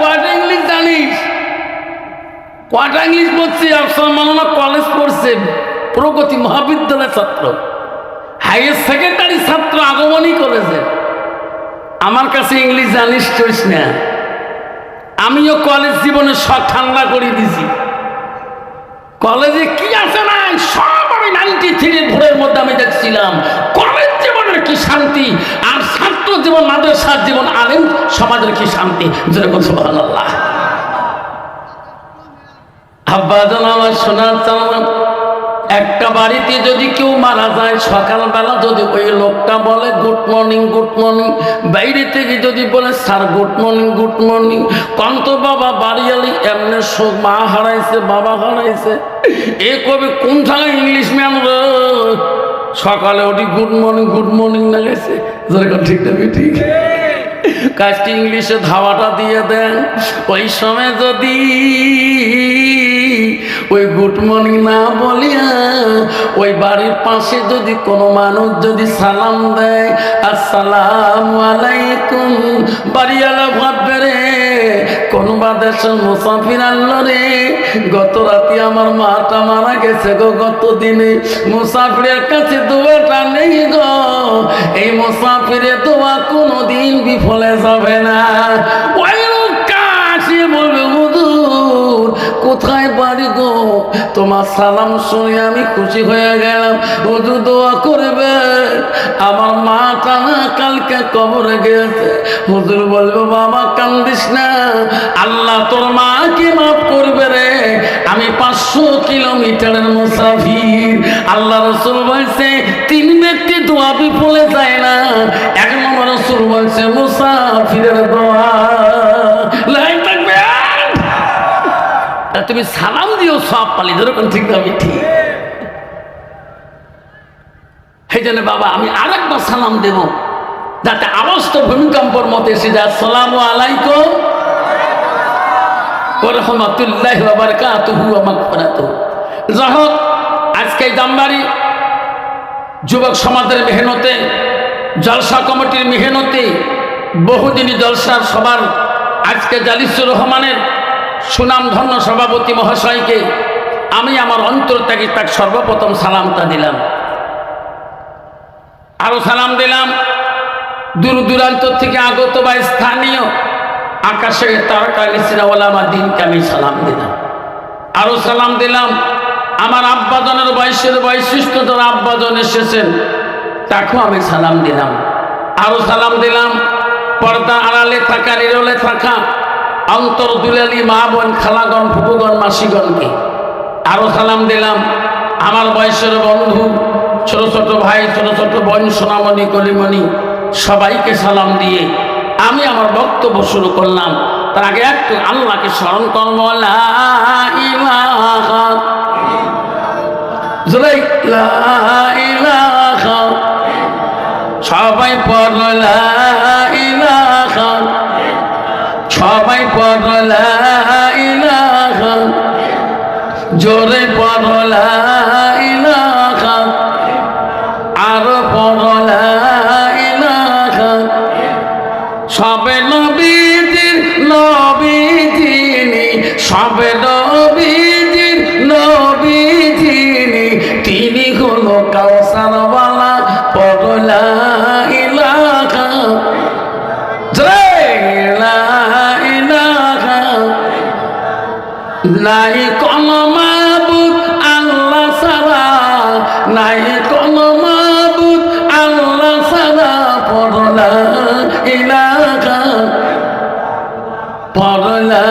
কয়টা ইংলিশ জানিস? কয়টা ইংলিশ পড়ছে আফসার মালানা কলেজ পড়ছে, প্রগতি মহাবিদ্যালয়ের ছাত্র। হাইয়ার সেকেন্ডারি ছাত্র আগমনই করেছে আমার কাছে ইংলিশ জানিস চলিস না। আমিও কলেজ জীবনে সব ঠান্ডা করে দিছি। কলেজে কি আছে না সব আমি নাইনটি থ্রি ভোরের মধ্যে আমি দেখছিলাম। কলেজ জীবনের কি শান্তি? আর ছাত্র জীবন মাদ্রাসার জীবন আলেম, সমাজের কি শান্তি? আমার শোনার একটা বাড়িতে যদি কেউ মারা যায়, সকালবেলা যদি ওই লোকটা বলে, গুড মর্নিং গুড মর্নিং, বাইরে থেকে যদি বলে, sir, good morning good morning, কন্ত বাবা বাড়িয়ালি এমনি শোক মা হারাইছে, বাবা হারাইছে। এ কবি কোন জায়গায় ইংলিশ ম্যান সকালে ওটি গুড মর্নিং গুড মর্নিং না গেছে? ঠিক না, ঠিক। কাজটি ইংলিশে ধাওয়াটা দিয়ে দেন। ওই সময় যদি ওই গুড মর্নিং না বলিয়া ওই বাড়ির পাশে যদি কোনো মানুষ যদি সালাম দেয়, আসসালাম আলাইকুম। বাড়িওয়ালা ভাববে রে, কোনো বা দেশের মুসাফির আনলো রে? গত রাতে আমার মাটা মারা গেছে গো, গত দিনে। মুসাফিরের কাছে দোয়াটা নেই গো। এই মুসাফিরে দোয়া কোনোদিন বিফলে যাবে না। ওই কোথায় বাড়ি গো? তোমার সালাম শুনে আমি খুশি হয়ে গেলাম। হুজুর দোয়া করবে। আমার মা টানা কালকে কবরে গেছে হুজুর বলব, বাবা, কান্দিস না। আল্লাহ তোর মাকে মাফ করবে রে। আমি পাঁচশো কিলোমিটারের মুসাফির। আল্লাহ রসুল বলছে, তিন ব্যক্তি দোয়া বিফলে যায় না। এক নম্বর রসুল বলছে, মুসাফিরের দোয়া তুমি সালাম দিও, সব পালি যেরকম ঠিক আমি ঠিক। সেই জন্য বাবা, আমি আরেকবার সালাম দেব, যাতে আওয়াজ তো ভূমিকম্পর মতো এসে যায়, আসসালামু আলাইকুম। রহমতুল্লাহ যাই হোক আজকে এই দামবাড়ি যুবক সমাজের মেহনতে, জলসা কমিটির মেহনতে বহুদিনী জলসার সবার আজকে জালিসুর রহমানের সুনামধন্য সভাপতি মহাশয়কে আমি আমার অন্তর থেকে তার সর্বপ্রথম সালামটা দিলাম। আরও সালাম দিলাম। দূর দূরান্ত থেকে আগত বা স্থানীয় আকাশে তারকা নিসিনা ওলামা দিনকে আমি সালাম দিলাম। আরও সালাম দিলাম। আমার আব্বাজনের বয়সের বৈশিষ্ট্য যারা আব্বাজন এসেছেন, তাকেও আমি সালাম দিলাম। আরও সালাম দিলাম। পর্দা আড়ালে থাকা, নিরলে থাকা অন্তর দুলালি মা বোন, খালাগণ ফুপুগণ মাসিগণকে। আরও সালাম দিলাম। আমার বয়সের বন্ধু, ছোট ছোট ভাই, ছোট ছোট বোন, সোনামণি, কলিমণি, সবাইকে সালাম দিয়ে আমি আমার বক্তব্য শুরু করলাম। তার আগে একটু আল্লাহকে স্মরণ করব। লা ইলাহা জোরে লা ইলাহা সবাই পড়ল পড়ল ইলাহা। জোরে পড়ল ইলাহা। আরও পড়ল ইলাহা। সবে নবীজির নবী যিনি, সবে নবীজির নবী তিনি হলো কাউসারওয়ালা পগলা নাই কোন মাবুদ আল্লাহ সারা নাই কোন মাবুদ আল্লাহ সারা পড়লা ইলাহা পড়লা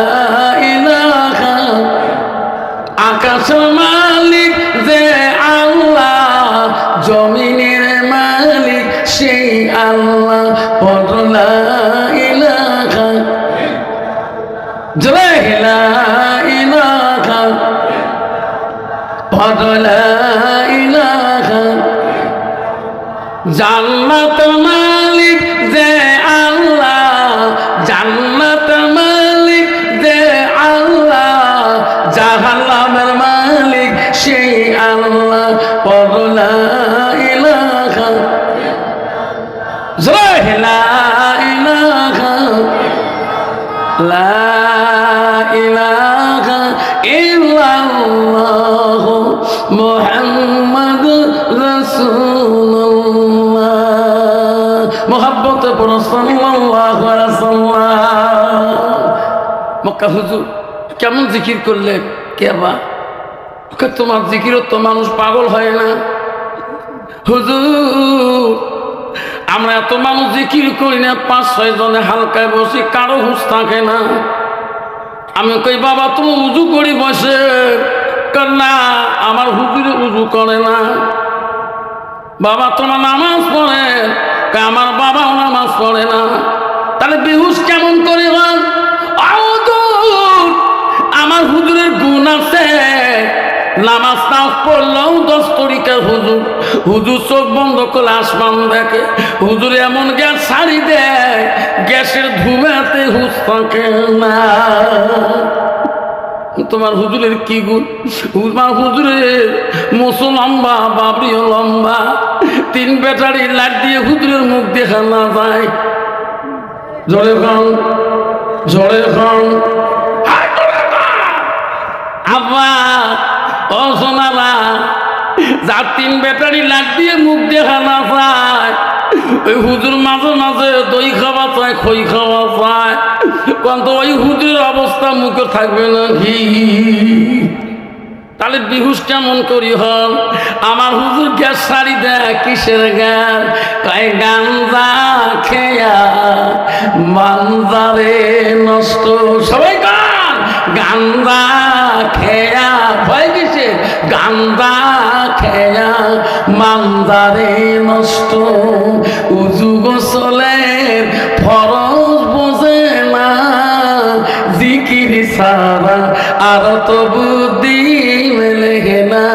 ইলাহা। আকাশ মালিক যে আল্লাহ, জমিনের মালিক সেই আল্লাহ পড়লা ইলাহা। জয় লা ইলাহা জান্নাত মালিক যে আল্লাহ জান্নাত মালিক যে আল্লাহ, জাহান্নামের মালিক সেই আল্লাহ। পগলা ইলাহা জয় লা ইলাহা লা ইলাহা কেমন জিকির করলে? কে বা? কে তোমার জিকিরও তো মানুষ পাগল হয় না। হুজুর, আমরা এত মানুষ জিকির করি না, পাঁচ, ছয় জনে হালকায় বসি কারও হুঁশ থাকে না। আমি কই, বাবা, তুমি উজু করি বসে। কর না, আমার হুজুরে উজু করে না। বাবা তোমার নামাজ পড়ে আমার বাবাও নামাজ পড়ে না। তাহলে বেহুশ কেমন করে আমার হুজুরের গুণ আছে। নামাজ না পড়লেও দশ তরিকার হুজুর। হুজুর চোখ বন্ধ করলে আসমান দেখে। হুজুর এমন গ্যাস ছাড়ি দেয়, গ্যাসের ধুমাতে হুস থাকে না। তোমার হুজুরের কি গুণ? তোমার হুজুরের মোসো লম্বা, বাবরিও লম্বা। তিন ব্যাটারি লাট দিয়ে হুজুরের মুখ দেখা না যায়। জোরে খান জোরে খান আব্বা, ও সোনারা, যার তিন ব্যাটারি লাট দিয়ে মুখ দেখা না যায়। ওই হুজুর মাঝে মাঝে দই খাওয়া চায়, খই খাওয়া চায়। কিন্তু ওই হুজুরের অবস্থা মুখে থাকবে না কি তাহলে বিহুস কেমন করি হল? আমার হুজুর গ্যাস শাড়ি দেয়, কিসের গান কয়, গাঞ্জা খেয়া মানজারে নষ্ট। সবাই গান গান্দা খেয়া, ভয় কিসে গান্দা খেয়া মানজারে নষ্ট উজু গোসলের ফরজ বোঝে না। জিকির সারা আর তো বুদ্ধি মেলে না।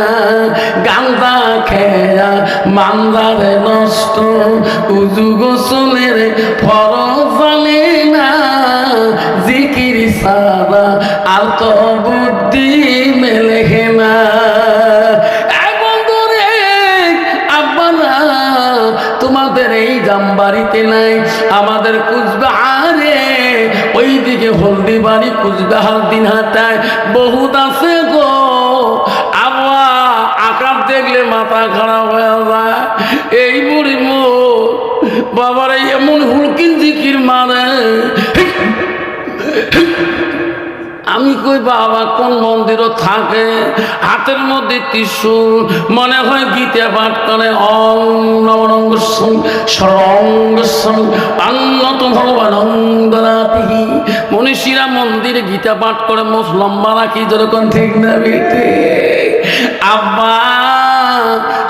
গান্দা খেয়া মান্দারে নষ্ট উজু গোসলের ফরজ জানে না। জিকির সারা আর তো জামবাড়িতে নাই। আমাদের কুচবিহারে, ওইদিকে হলদি বাড়ি কুচবিহার দিন হাটায় বহুত আছে গো। আব্বা আকার দেখলে মাথা খারাপ হয়ে যায়। এই বুড়ি মো বাবার এমন হুলকিন জিকির মারে। আমি কই, বাবা, কোন মন্দিরও থাকে? হাতের মধ্যে ত্রিশূল, মনে হয় গীতা পাঠ করে। অং মনীষীরা মন্দিরে গীতা পাঠ করে মোস লম্বা রাখি, যেরকম ঠিক না বেটে আব্বা,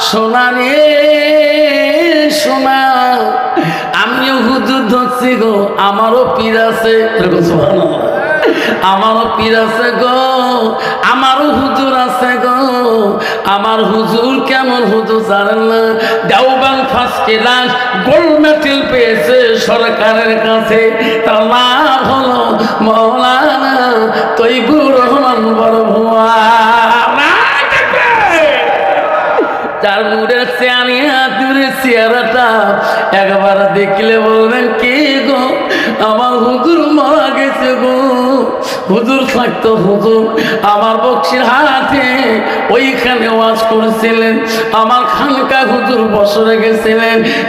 সোনা রে, সোনা, আমিও হুজুর ধরছি গো, আমারও পীর আছে। এরকম সুবহানাল্লাহ। আমারও পীর আছে গো আমারও হুজুর আছে গো, আমার হুজুর কেমন হুজুর জানেন না? দেওবান ফার্স্ট ক্লাস গোল্ড মেডেল পেয়েছে সরকারের কাছে। তার নাম হলো মৌলানা তৈবুর রহমান বড় ভুয়া। তার মুড়ের চেয়ানিয়া দূরে চেয়ারাটা একবার দেখলে বলবেন, কে গো? আমার হুজুর মারা গেছে গো। হুজুর থাকতো হুজুর। আমার বক্সির হাতে ওইখানে ওয়াজ করেছিলেন। আমার খানকা হুজুর বসরে গেছিলেন।